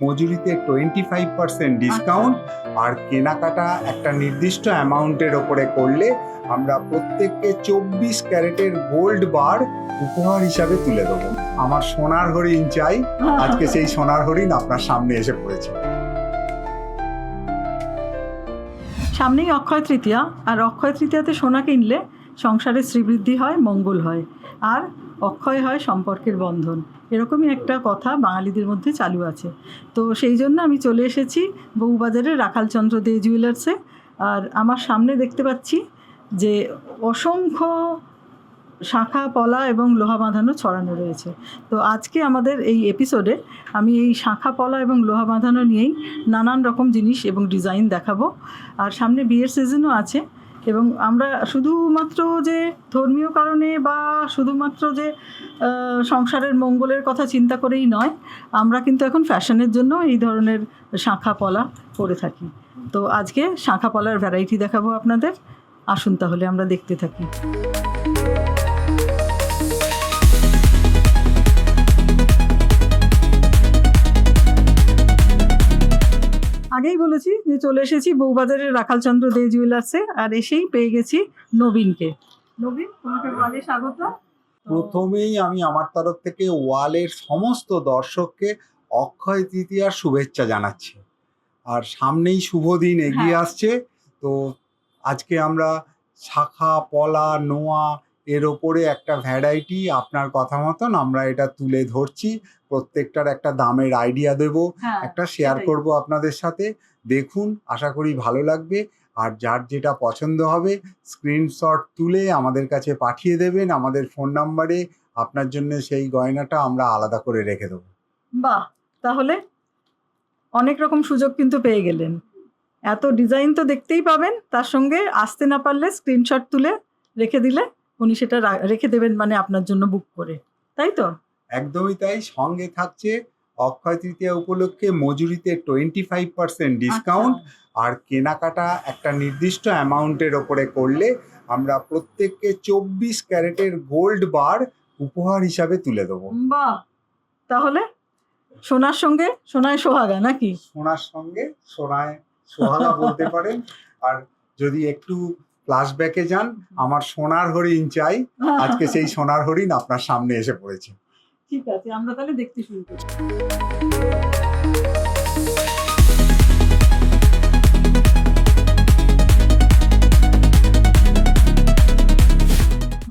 মজুরিতে twenty five percent discount আর কেনাকাটা একটা নির্দিষ্ট অ্যামাউন্টের ওপরে করলে আমরা প্রত্যেককে চব্বিশ ক্যারেটের গোল্ড বার উপহার হিসাবে তুলে দেবো। আমার সোনার হরিণ চাই। আজকে সেই সোনার হরিণ আপনার সামনে এসে পড়েছে। সামনেই অক্ষয় তৃতীয়া। আর অক্ষয় তৃতীয়াতে সোনা কিনলে সংসারে শ্রীবৃদ্ধি হয় মঙ্গল হয়। আর অক্ষয় হয় সম্পর্কের বন্ধন। এরকমই একটা কথা বাঙালিদের মধ্যে চালু আছে। তো সেই জন্য আমি চলে এসেছি বউবাজারের রাখালচন্দ্র দে জুয়েলার্সে। আর আমার সামনে দেখতে পাচ্ছি যে অসংখ্য শাখা, পলা এবং লোহা বাঁধানো ছড়ানো রয়েছে। তো আজকে আমাদের এই এপিসোডে আমি এই শাখা, পলা এবং লোহা বাঁধানো নিয়েই নানান রকম জিনিস এবং ডিজাইন দেখাবো। আর সামনে বিয়ের সিজনও আছে। এবং আমরা শুধুমাত্র যে ধর্মীয় কারণে বা শুধুমাত্র যে সংসারের মঙ্গলের কথা চিন্তা করেই নয়, আমরা কিন্তু এখন ফ্যাশনের জন্য এই ধরনের শাঁখা পলা করে থাকি। তো আজকে শাঁখা পলার ভ্যারাইটি দেখাবো আপনাদের। আসুন তাহলে আমরা দেখতে থাকি। আগেই বলেছি যে চলে এসেছি বউবাজারের রাখালচন্দ্র দে জুয়েলার্সে আর এসেই পেয়ে গেছি নবীনকে। নবীন তোমাকে বলে স্বাগত। প্রথমেই আমি আমার তরফ থেকে ওয়ালের সমস্ত দর্শককে অক্ষয় তৃতীয়ার শুভেচ্ছা জানাচ্ছি। আর সামনেই শুভ দিন এগিয়ে হ্যাঁ। আসছে। তো আজকে আমরা শাখা পলা নোয়া এর ওপরে একটা ভ্যারাইটি আপনার কথা মতন আমরা এটা তুলে ধরছি। প্রত্যেকটার একটা দামের আইডিয়া দেব হ্যাঁ একটা শেয়ার। করব আপনাদের সাথে। দেখুন আশা করি ভালো লাগবে। আর যার যেটা পছন্দ হবে স্ক্রিনশট তুলে আমাদের কাছে পাঠিয়ে দেবেন। আমাদের ফোন নাম্বারে আপনার জন্য সেই গয়নাটা আমরা আলাদা করে রেখে দেবো। বাহ! তাহলে অনেক রকম সুযোগ কিন্তু পেয়ে গেলেন। এত ডিজাইন তো দেখতেই পাবেন। তার সঙ্গে আসতে না পারলে স্ক্রিনশট তুলে রেখে দিলে উনি সেটা রেখে দেবেন মানে আপনার জন্য বুক করে। তাই তো? একদমই তাই। সঙ্গে থাকছে অক্ষয় তৃতীয়া উপলক্ষে মজুরিতে টোয়েন্টি ফাইভ পার্সেন্ট ডিসকাউন্ট। আর কেনাকাটা একটা নির্দিষ্ট অ্যামাউন্টের ওপরে করলে আমরা প্রত্যেককে চব্বিশ ক্যারেটের গোল্ড বার উপহার হিসাবে তুলে দেবো। বাহ! তাহলে সোনার সঙ্গে সোনায় সোহাগা নাকি? সোনার সঙ্গে সোনায় সোহাগা বলতে পারেন। আর যদি একটু ফ্ল্যাশব্যাকে যান আমার সোনার হরিণ চাই আজকে সেই সোনার হরিণ আপনার সামনে এসে পড়েছে। ঠিক আছে আমরা তাহলে দেখতে শুরু করি।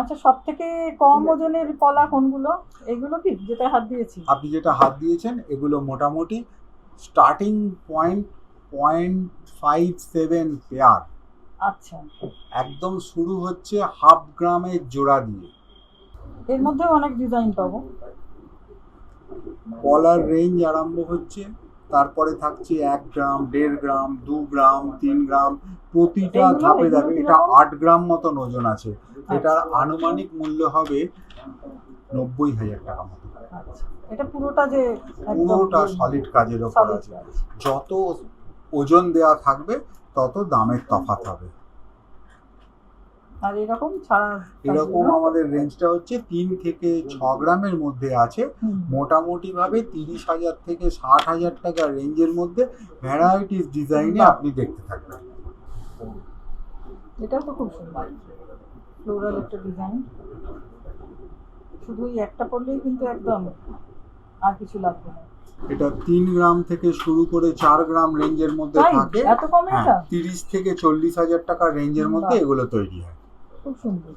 আচ্ছা সব থেকে কম ওজনের কলা কোনগুলো? এগুলো কি যেটা হাত দিয়েছি? আপনি যেটা হাত দিয়েছেন এগুলো মোটামুটি starting point point five seven pair আচ্ছা। একদম শুরু হচ্ছে হাফ গ্রামের জোড়া দিয়ে। এর মধ্যেও অনেক ডিজাইন পাবো। কলার রেঞ্জ আরম্ভ হচ্ছে তারপরে থাকছে এক গ্রাম দেড় গ্রাম দু গ্রাম তিন গ্রাম প্রতিটা ধাপে ধাপে। এটা আট গ্রাম মতন ওজন আছে। এটার আনুমানিক মূল্য হবে নব্বই হাজার টাকা মতো। আচ্ছা। এটা পুরোটা যে পুরোটা সলিড কাজের ওপর আছে। যত ওজন দেওয়া থাকবে তত দামের তফাৎ হবে। আর এরকম ছাড়া এরকম আমাদের রেঞ্জটা হচ্ছে তিন থেকে ছ গ্রামের মধ্যে আছে। মোটামুটি ভাবে তিরিশ হাজার থেকে ষাট হাজার টাকা রেঞ্জের মধ্যে ভ্যারাইটিস ডিজাইনে আপনি দেখতে থাকবেন। এটাও তো খুব সুন্দর। ফ্লোরাল একটা ডিজাইন শুধু একটা পড়লেই কিন্তু একদম আর কিছু লাগবে না। এটা তিন গ্রাম থেকে শুরু করে চার গ্রাম রেঞ্জের মধ্যে থাকে। হ্যাঁ তিরিশ থেকে চল্লিশ হাজার টাকার রেঞ্জের মধ্যে এগুলো তৈরি হয়। খুব সুন্দর।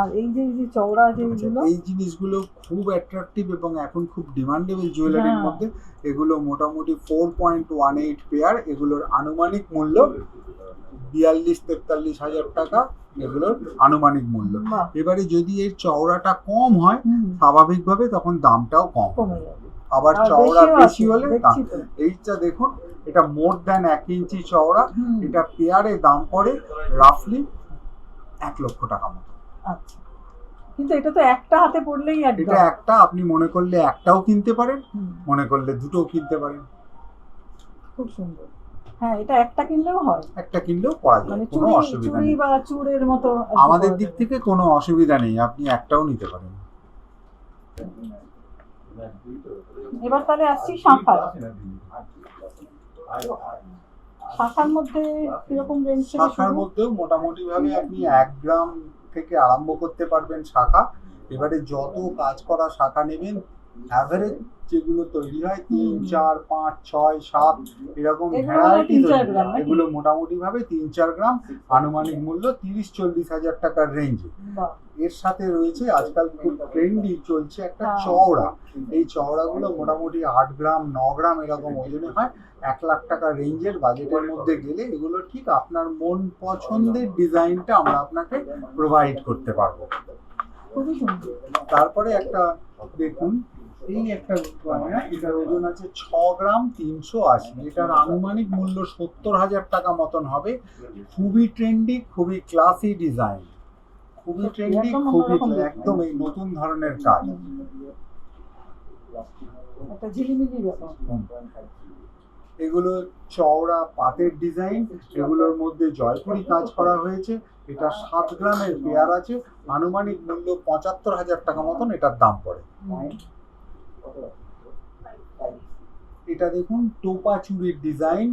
আর এই যে যে চওড়া যে আচ্ছা, এই জিনিসগুলো খুব অ্যাট্রাকটিভ এবং এখন খুব ডিমান্ডেবল জুয়েলারির হ্যাঁ। মধ্যে। এগুলো মোটামুটি four point one eight pair এগুলোর আনুমানিক মূল্য বিয়াল্লিশ তেতাল্লিশ হাজার টাকা এগুলোর আনুমানিক মূল্য। এবারে যদি এর চওড়াটা কম হয় স্বাভাবিকভাবে তখন দামটাও কম। আবার চওড়া বেশি হলে এইটা দেখুন এটা মোর দ্যান এক ইঞ্চি চওড়া এটা পেয়ারে দাম পড়ে রাফলি এক লক্ষ টাকা মতো। আচ্ছা। কিন্তু এটা তো একটা হাতে পড়লেই এটা একটা আপনি মনে করলে একটাও কিনতে পারেন মনে করলে দুটোও কিনতে পারেন। খুব সুন্দর। হ্যাঁ এটা একটা কিনলেও হয়। একটা কিনলেও পড়া যায় মানে কোনো অসুবিধা নেই। বা চুড়ের মতো আমাদের দিক থেকে কোনো অসুবিধা নেই আপনি একটাও নিতে পারেন। এবার তাহলে আসছি শাঁখার। শাঁখার মধ্যে কীরকম রেঞ্জ শাখার মধ্যেও মোটামুটি ভাবে আপনি এক গ্রাম থেকে আরম্ভ করতে পারবেন শাখা। এবারে যত কাজ করা শাখা নেবেন অ্যাভারেজ যেগুলো তৈরি হয় তিন চার পাঁচ ছয় সাত এরকম ভ্যারাইটি? এগুলো মোটামুটি ভাবে তিন চার গ্রাম আনুমানিক মূল্য তিরিশ চল্লিশ হাজার টাকার রেঞ্জে এর সাথে রয়েছে আজকাল খুব ট্রেন্ডি চলছে একটা হ্যাঁ। চওড়া। এই চওড়াগুলো মোটামুটি আট গ্রাম ন গ্রাম এরকম ওজনে হয়। এক লাখ টাকা রেঞ্জের বাজেটের মধ্যে গেলে এগুলো ঠিক আপনার মন পছন্দের ডিজাইনটা আমরা আপনাকে প্রোভাইড করতে পারব। তারপরে একটা দেখুন এই একটা গয়না এটার ওজন আছে ছ গ্রাম তিনশো আশি। এটার আনুমানিক মূল্য সত্তর হাজার টাকা মতন হবে। খুবই ট্রেন্ডি খুবই ক্লাসি ডিজাইন খুবই ট্রেন্ডি খুবই একদম এই নতুন ধরনের কাজ। এগুলো চওড়া পাতের ডিজাইন এগুলোর মধ্যে জয়পুরি কাজ করা হয়েছে। এটা সাত গ্রামের পেয়ার আছে। আনুমানিক মূল্য পঁচাত্তর হাজার টাকা মতন এটার দাম পড়ে। এটা দেখুন টোপা চুরির ডিজাইন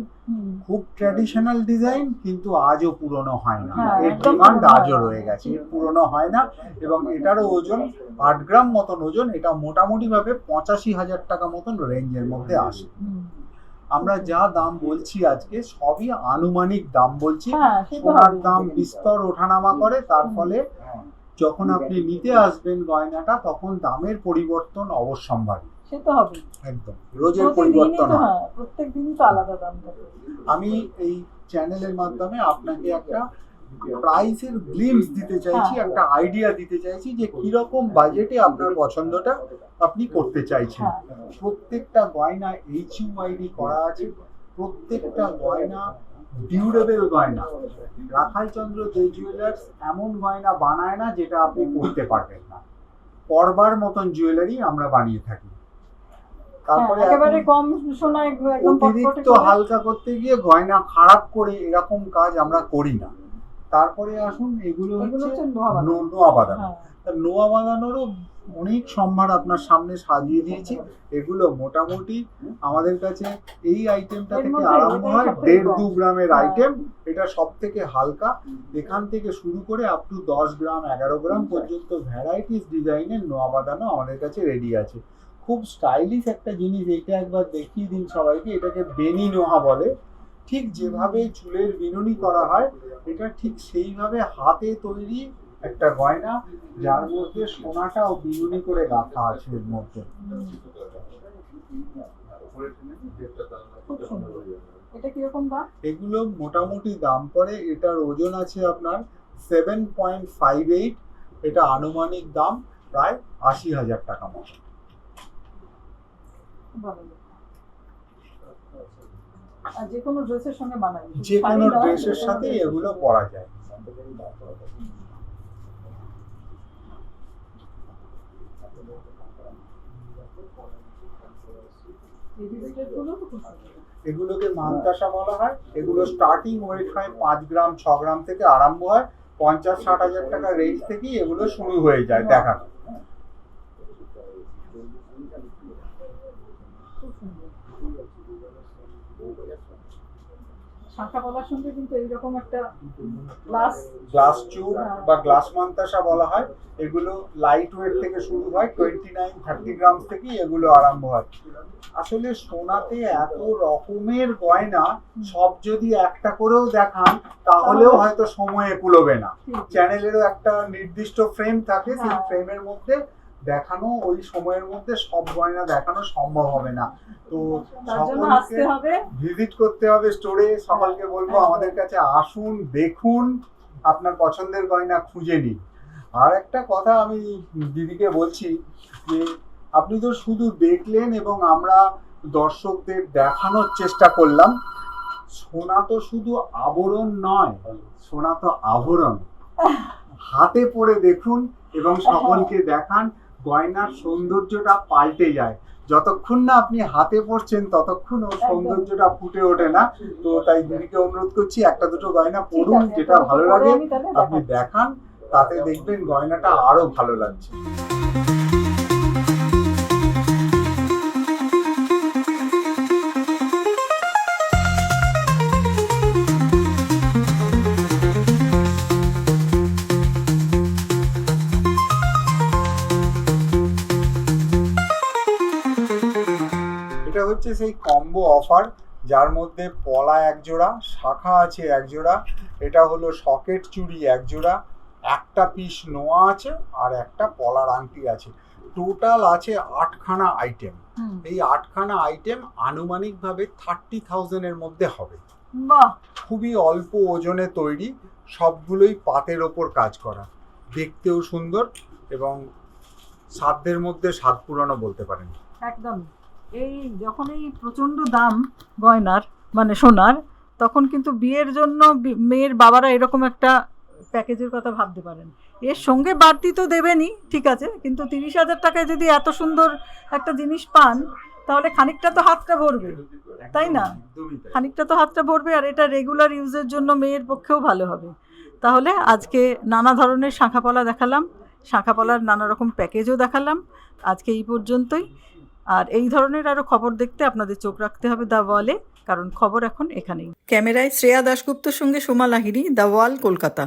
খুব ট্র্যাডিশনাল ডিজাইন কিন্তু আজও পুরনো হয় না। হ্যাঁ, এর ডিমান্ড আজও। রয়ে গেছে এর পুরনো হয় না। এবং এটারও ওজন আট গ্রাম মতন ওজন এটা মোটামুটি ভাবে পঁচাশি হাজার টাকা মতন রেঞ্জের মধ্যে আসে। আমরা যা দাম বলছি আজকে সবই আনুমানিক দাম বলছি। হ্যাঁ সোনার দাম বিস্তর ওঠানামা করে তার ফলে যখন আপনি নিতে আসবেন গয়নাটা তখন দামের পরিবর্তন অবশ্যম্ভাবী। সে তো হবে একদম রোজের পরিবর্তন হয়। প্রত্যেক দিনই তো আলাদা দাম থাকে। আমি এই চ্যানেলের মাধ্যমে আপনাকে একটা প্রাইসের গ্লিমস দিতে চাইছি হ্যাঁ। একটা আইডিয়া দিতে চাইছি যে কীরকম বাজেটে আপনার পছন্দটা আপনি করতে চাইছেন। হ্যাঁ। প্রত্যেকটা গয়না এইচ ইউআইডি করা আছে। প্রত্যেকটা গয়না ডিউরেবল গয়না রাখাল চন্দ্র জুয়েলার্স এমন গয়না বানায় না যেটা আপনি পড়তে পারবেন না। পরবার মতন জুয়েলারি আমরা বানিয়ে থাকি। তারপরে হ্যাঁ, একেবারে কম অতিরিক্ত হালকা করতে গিয়ে গয়না খারাপ করে এরকম কাজ আমরা করি না। তারপরে আসুন এগুলো হচ্ছে নোয়া বাঁধানো হ্যাঁ, তা নোয়া বাঁধানোরও অনেক সম্ভার আপনার সামনে সাজিয়ে দিয়েছি। এগুলো মোটামুটি আমাদের কাছে এই আইটেমটা থেকে আরম্ভ হয় দেড় দু গ্রামের হ্যাঁ। আইটেম এটা সব থেকে হালকা। এখান থেকে শুরু করে আপ টু দশ গ্রাম এগারো গ্রাম পর্যন্ত ভ্যারাইটিস ডিজাইনের নোয়া বাঁধানো আমাদের কাছে রেডি আছে। খুব স্টাইলিশ একটা জিনিস এইটা একবার দেখিয়ে দিন সবাইকে। এটাকে বেনি নোহা বলে। ঠিক যেভাবে চুলের বিনুনি করা হয় এটা ঠিক সেইভাবে হাতে তৈরি একটা গয়না যার মধ্যে সোনাটাও বিনুনি করে গাঁথা আছে এর মধ্যে। এটা কীরকম দাম? এগুলো মোটামুটি দাম পড়ে এটার ওজন আছে আপনার সেভেন পয়েন্ট ফাইভ এইট এটা আনুমানিক দাম প্রায় আশি হাজার টাকা মতো। যে কোনো ড্রেসের সঙ্গে বানাবি যে কোনো ড্রেসের সাথে এগুলো পরা যায়। এগুলোকে মানতাসা বলা হয়। এগুলো স্টার্টিং ওয়েট হয় পাঁচ গ্রাম ছ গ্রাম থেকে আরম্ভ হয়। পঞ্চাশ ষাট হাজার টাকা রেঞ্জ থেকেই এগুলো শুরু হয়ে যায় দেখানো খুব সুন্দর শাঁখা বলার সঙ্গে কিন্তু এইরকম একটা গ্লাস গ্লাস চুর বা গ্লাস মান্তাসা বলা হয়। এগুলো লাইট ওয়েট থেকে শুরু হয় টোয়েন্টি নাইন থার্টি গ্রাম থেকেই এগুলো আরম্ভ হয়। আসলে সোনাতে এত রকমের গয়না সব যদি একটা করেও দেখান তাহলেও হয়তো সময়ে কুলোবে না। চ্যানেলেরও একটা নির্দিষ্ট ফ্রেম থাকে সেই হ্যাঁ। ফ্রেমের মধ্যে দেখানো ওই সময়ের মধ্যে সব গয়না দেখানো সম্ভব হবে না। তো সকলকে ভিজিট করতে হবে স্টোরে সকলকে বলব আমাদের কাছে আসুন দেখুন আপনার পছন্দের গয়না খুঁজে নিন। আর একটা কথা আমি দিদিকে বলছি যে আপনি তো শুধু দেখলেন এবং আমরা দর্শকদের দেখানোর চেষ্টা করলাম। সোনা তো শুধু আবরণ নয় সোনা তো আভরণ। হাতে পরে দেখুন এবং সকলকে দেখান। গয়নার সৌন্দর্যটা পাল্টে যায়। যতক্ষণ না আপনি হাতে পড়ছেন ততক্ষণ ওর সৌন্দর্যটা ফুটে ওঠে না। তো তাই দিদিকে অনুরোধ করছি একটা দুটো গয়না পড়ুন যেটা ভালো লাগে। আপনি দেখান তাতে দেখবেন গয়নাটা আরও ভালো লাগছে। হচ্ছে সেই কম্বো অফার যার মধ্যে পলা এক জোড়া শাখা আছে এক জোড়া এটা হলো সকেট চুড়ি এক জোড়া একটা পিস নোয়া আছে আর একটা পলার আংটি আছে। টোটাল আছে আটখানা আইটেম এই আটখানা আইটেম আনুমানিকভাবে থার্টি থাউজেন্ডের মধ্যে হবে। খুবই অল্প ওজনে তৈরি সবগুলোই পাতের ওপর কাজ করা। দেখতেও সুন্দর এবং সাধ্যের মধ্যে স্বাদ পুরানো বলতে পারেন। একদম এই যখন এই প্রচণ্ড দাম গয়নার মানে সোনার তখন কিন্তু বিয়ের জন্য মেয়ের বাবারা এরকম একটা প্যাকেজের কথা ভাবতে পারেন। এর সঙ্গে বাড়তি তো দেবেনই ঠিক আছে কিন্তু তিরিশ হাজার টাকায় যদি এত সুন্দর একটা জিনিস পান তাহলে খানিকটা তো হাতটা ভরবে তাই না? খানিকটা তো হাতটা ভরবে আর এটা রেগুলার ইউজের জন্য মেয়ের পক্ষেও ভালো হবে। তাহলে আজকে নানা ধরনের শাঁখাপলা দেখালাম শাঁখাপলার নানা রকম প্যাকেজও দেখালাম আজকে এই পর্যন্তই। আর এই ধরনের আরও খবর দেখতে আপনাদের চোখ রাখতে হবে দা ওয়ালে, কারণ খবর এখন এখানেই। ক্যামেরায় শ্রেয়া দাশগুপ্তর সঙ্গে সোমা লাহিড়ি, দ্য ওয়াল, কলকাতা।